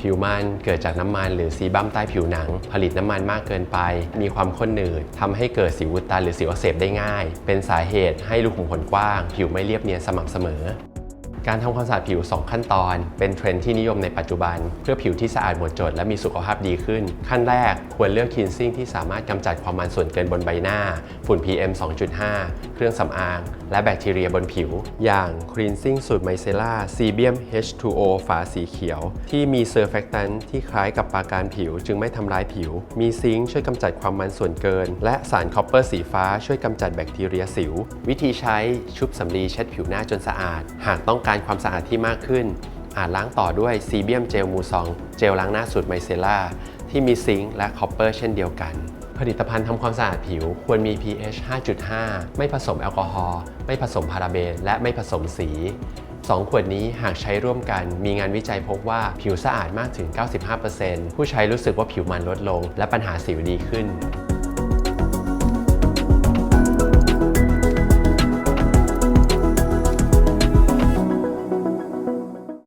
ผิวมันเกิดจากน้ำมัน หรือซีบัมใต้ผิวหนัง ผลิตน้ำมันมากเกินไป มีความข้นหนืดทำให้เกิดสิวอุดตันหรือสิวอักเสบได้ง่าย เป็นสาเหตุให้รูขุมขนกว้าง ผิวไม่เรียบเนียนสม่ำเสมอ การทำความสะอาดผิว 2 ขั้นตอน เป็นเทรนด์ที่นิยมในปัจจุบัน เพื่อผิวที่สะอาดหมดจดและมีสุขภาพดีขึ้น ขั้นแรกควรเลือกคินซิ่งที่สามารถกำจัดความมันส่วนเกินบนใบหน้า ฝุ่น PM 2.5 เครื่องสำอาง และแบคทีเรียบนผิว อย่าง Cleansing สูตรไมเซล่า Sebium H2O ฝาสีเขียว ที่มีเซอร์แฟกตันที่คล้ายกับปราการผิว จึงไม่ทำร้ายผิว มีซิงค์ช่วยกำจัดความมันส่วนเกิน และสารคอปเปอร์สีฟ้าช่วยกำจัดแบคทีเรียสิว วิธีใช้ชุบสำลีเช็ดผิวหน้าจนสะอาด หากต้องการการความสะอาดที่มากขึ้น อาจล้างต่อด้วยซีเบียมเจลมูซอง เจลล้างหน้าสูตรไมเซล่าที่มีซิงค์และคอปเปอร์เช่นเดียวกัน ผลิตภัณฑ์ทำความสะอาดผิวควรมี pH 5.5 ไม่ผสมแอลกอฮอล์ ไม่ผสมพาราเบน และไม่ผสมสี 2 ขวดนี้หากใช้ร่วมกันมีงานวิจัยพบว่าผิวสะอาดมากถึง 95%ผู้ใช้รู้สึกว่าผิวมันลดลง และปัญหาสิวดีขึ้น